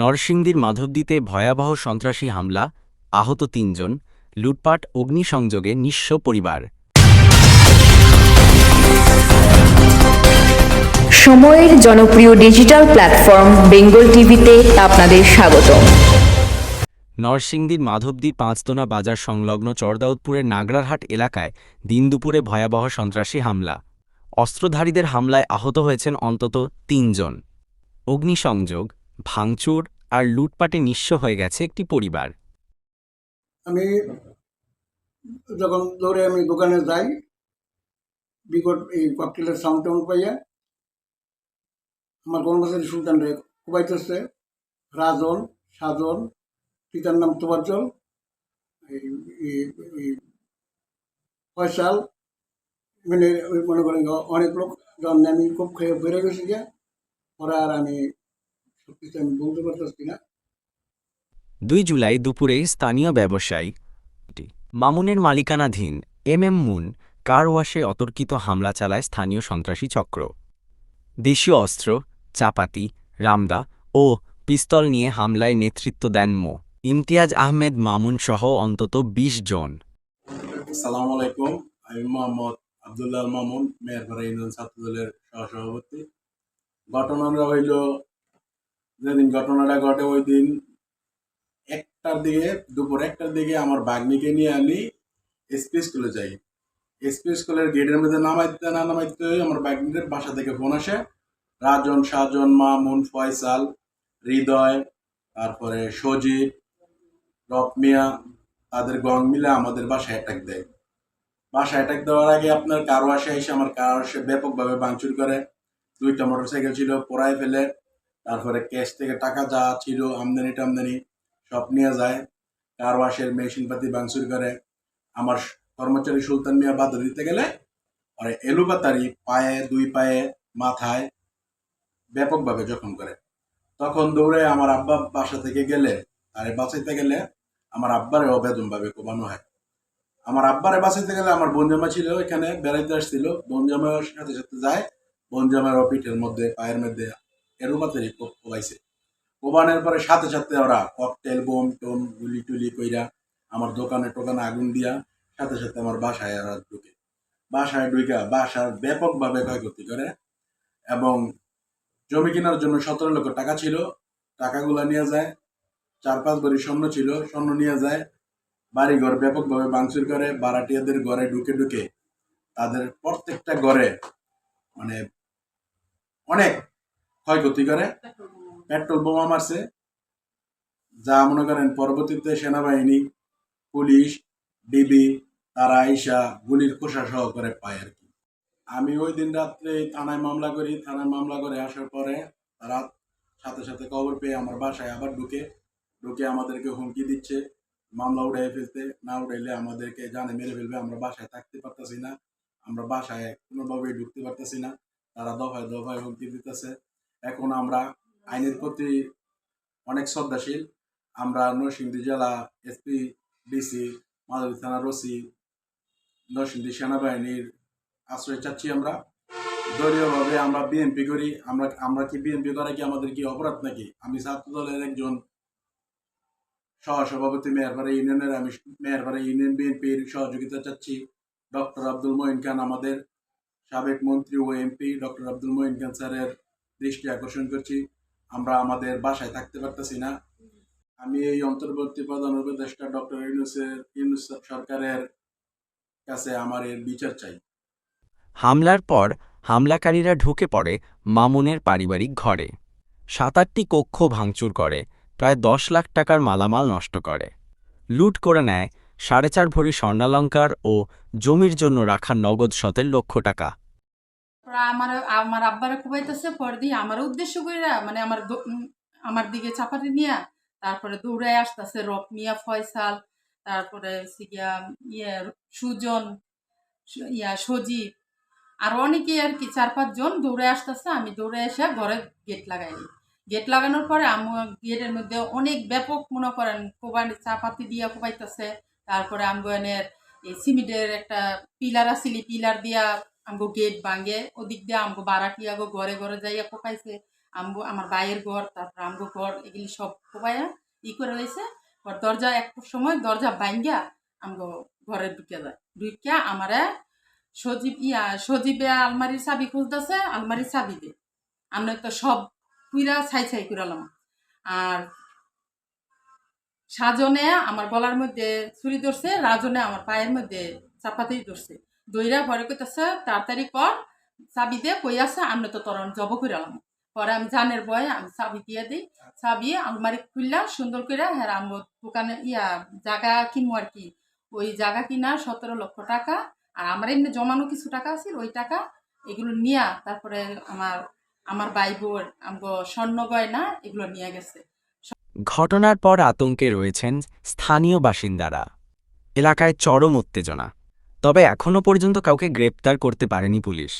নরসিংদীর মাধবদীতে ভয়াবহ সন্ত্রাসী হামলা আহত তিনজন লুটপাট অগ্নিসংযোগে নিঃস্ব পরিবার। সময়ের জনপ্রিয় ডিজিটাল প্ল্যাটফর্ম বেঙ্গল টিভিতে আপনাদের স্বাগতম। নরসিংদীর মাধবদীর পাঁচতোনা বাজার সংলগ্ন চরদাউদপুরের নাগরারহাট এলাকায় দিন দুপুরে ভয়াবহ সন্ত্রাসী হামলা। অস্ত্রধারীদের হামলায় আহত হয়েছেন অন্তত তিনজন। অগ্নিসংযোগ ভাঙচুর আর লুটপাটে নিঃস্ব হয়ে গেছে একটি পরিবার। আমি যখন দৌড়ে আমি দোকানে যাই, বিকট এই ককটেলের সাউন্ড টাউন্ড পাইয়া, আমার কর্মচারী সুলতান রে কুবাইতেছে, রাজন, সাজন, পিতার নাম এই ফয়সাল মানে মনে করেন অনেক লোক যখন আমি খুব খেয়ে বেড়ে গেছি গিয়া, ওরা আর আমি সব আমি বলতে পারতেছি না। দুই জুলাই দুপুরে স্থানীয় ব্যবসায়ী মামুনের মালিকানাধীন এম এম মুন কার ওয়াশে অতর্কিত হামলা চালায় স্থানীয় সন্ত্রাসী চক্র। দেশীয় অস্ত্র চাপাতি রামদা ও পিস্তল নিয়ে হামলায় নেতৃত্ব দেন মো। ইমতিয়াজ আহমেদ মামুন সহ অন্তত ২০ জন। আসসালামু আলাইকুম আমি মোহাম্মদ আবদুল্লাহ মামুন মেয়রপাড়া ইউনিয়ন ছাত্র দলের সহসভাপতি। ঘটনাটা হইল যেদিন ঘটনাটা ঘটে ওই দিন একটার দিকে, দুপুর একটার দিকে আমার বাগ্নিকে নিয়ে আমি এসপি স্কুলে যাই। এসপি স্কুলের গেটের মধ্যে নামাইতে, না নামাইতে আমার বাগ্নির বাসা থেকে ফোন আসে। রাজন, সাজন, মামুন, ফয়সাল, হৃদয়, তারপরে সজীব রকমিয়া তাদের গং মিলে আমাদের বাসায় অ্যাটাক দেয়। বাসায় অ্যাটাক দেওয়ার আগে আপনার কারও আসে, এসে আমার কারও আসে ব্যাপকভাবে ভাঙচুর করে। দুইটা মোটরসাইকেল ছিল, পোড়ায় ফেলে। তারপরে ক্যাশ থেকে টাকা যা ছিল, আমদানি টামদানি সব নিয়ে যায়। কারও আসের মেশিনপাতি ভাঙচুর করে। আমার কর্মচারী সুলতান মিয়া বাধা দিতে গেলে আর এলুপাতারি পায়ে, দুই পায়ে, মাথায় ব্যাপকভাবে জখম করে। তখন দৌড়ে আমার আব্বা বাসা থেকে গেলে, তারে বাঁচাইতে গেলে আমার আব্বারে অবেদন ভাবে কোবানো হয়। আমার আব্বারে বাঁচাইতে গেলে আমার বনজামা ছিল এখানে বেড়াইতে আসছিল। বনজামার সাথে সাথে যায়। বনজামার পিঠের মধ্যে, পায়ের মধ্যে এরুমাতেরই কোবাইছে কোবানোর পরে সাথে সাথে ওরা ককটেল বোম টোম গুলি টুলি কইরা আমার দোকানে টোকানে আগুন দিয়া সাথে সাথে আমার বাসায় ওরা ঢুকে। বাসায় ঢুকা বাসার ব্যাপকভাবে ক্ষয়ক্ষতি করে এবং জমি কেনার জন্য সতেরো লক্ষ টাকা ছিল। টাকাগুলো নিয়ে যায়, চার পাঁচ ভরি স্বর্ণ ছিল, স্বর্ণ নিয়ে যায় বাড়ি ঘর ব্যাপকভাবে ভাঙচুর করে, বারাটিয়াদের ঘরে ঢুকে ঢুকে তাদের প্রত্যেকটা ঘরে মানে অনেক ক্ষয়ক্ষতি করে। পেট্রোল বোমা মারছে। যা মনে করেন পরবর্তীতে সেনাবাহিনী, পুলিশ, ডিবি তারা আইসা গুলির খোসা সহ করে পায় আর কি। আমি ওই দিন রাত্রে থানায় মামলা করি। থানায় মামলা করে আসার পরে তারা সাথে সাথে খবর পেয়ে আমার বাসায় আবার ঢুকে। ঢুকে আমাদেরকে হুমকি দিচ্ছে। মামলা উঠাই ফেলতে না উঠাইলে আমাদেরকে জানে মেরে ফেলবে। আমরা বাসায় থাকতে পারতেছি না। আমরা বাসায় কোনোভাবেই ঢুকতে পারতেছি না। তারা দফায় দফায় হুমকি দিতেছে। এখন আমরা আইনের প্রতি অনেক শ্রদ্ধাশীল। আমরা নরসিংদী জেলা এসপি, ডিসি মাধবী থানার ওসি, নরসিংদী সেনাবাহিনীর আশ্রয় চাচ্ছি আমরা। দলীয়ভাবে আমরা বিএনপি করি। আমরা আমরা কি বিএনপি করা কি আমাদের কি অপরাধ নাকি? আমি ছাত্র দলের একজন সহসভাপতি মেয়রপাড়া ইউনিয়নের, আমি মেয়রপাড়া ইউনিয়ন বিএনপির সহযোগিতা চাচ্ছি। ডক্টর আব্দুল মঈন খান আমাদের সাবেক মন্ত্রী ও এমপি, ডক্টর আব্দুল মঈন খান স্যারের দৃষ্টি আকর্ষণ করছি। আমরা আমাদের বাসায় থাকতে পারতেছি না। আমি এই অন্তর্বর্তী প্রধান উপদেষ্টা ডক্টর ইউনুসের ইউনুস সরকারের কাছে আমার এর বিচার চাই। হামলার পর হামলাকারীরা ঢুকে পড়ে মামুনের পারিবারিক ঘরে। সাত আটটি কক্ষ ভাঙচুর করে, প্রায় দশ লাখ টাকার মালামাল নষ্ট করে। লুট করে নেয় সাড়ে চার ভরি স্বর্ণালঙ্কার ও জমির জন্য রাখা নগদ শতের লক্ষ টাকা। আমার আমার আব্বারে কুবাইতেছে, পরে দিয়ে আমার উদ্দেশ্য কইরা মানে আমার আমার দিকে চাপাতি নিয়া, তারপরে দৌড়ায় আসতেছে রক মিয়া, ফয়সাল, তারপরে হচ্ছে গিয়া ইয়ে সুজন ইয়া, সজীব, আর অনেকে আর কি, চার পাঁচজন দৌড়ে আসতেছে, আমি দৌড়ে এসে ঘরে গেট লাগাই গেট লাগানোর পরে আমি গেটের মধ্যে অনেক ব্যাপক, মনে করেন, কোবানি চাপাতি দিয়া কোবাইতেছে, তারপরে আমগনের এই সিমেন্টের একটা পিলার আসিলি পিলার দিয়া আমগো গেট ভাঙে, ওদিক দিয়ে আমগো বারাটি আগো ঘরে ঘরে যাইয়া কোপাইছে আমগো, আমার বাইয়ের ঘর, তারপর আমগো ঘর, এগুলি সব কোবাইয়া ই করে রয়েছে দরজা এক সময় দরজা বাইঙ্গা আমগো ঘরে ঢুকে যায়। ঢুকিয়া আমারে সজীব, ইয়া, সজীবে আলমারির চাবি খুঁজতেছে আলমারির চাবি দে আমরা তো সব কুইরা ছাই ছাই কুড়ালাম আর সাজনে আমার গলার মধ্যে ছুরি ধরছে, রাজনে আমার পায়ের মধ্যে চাপাতেই ধরছে। দইরা পরে কইতেছে, তাড়াতাড়ি কর, চাবি দিয়ে কই আছে, আমরা তো তরণ জব কইরালাম পরে আমি জানের বয়ে আমি চাবি দিয়ে দিই, চাবি আলমারি খুললাম সুন্দর করে হ্যাঁ আমার দোকানে ইয়া জায়গা কিনবো আর কি। ওই জায়গা কিনা সতেরো লক্ষ টাকা, আর আমার এমনি জমানো কিছু টাকা আছে ওই টাকা এগুলো নিয়া তারপরে আমার আমার ভাই বোন আমগো স্বর্ণ গয়না এগুলো নিয়ে গেছে। ঘটনার পর আতঙ্কে রয়েছেন স্থানীয় বাসিন্দারা। এলাকায় চরম উত্তেজনা। তবে এখনও পর্যন্ত কাউকে গ্রেপ্তার করতে পারেনি পুলিশ।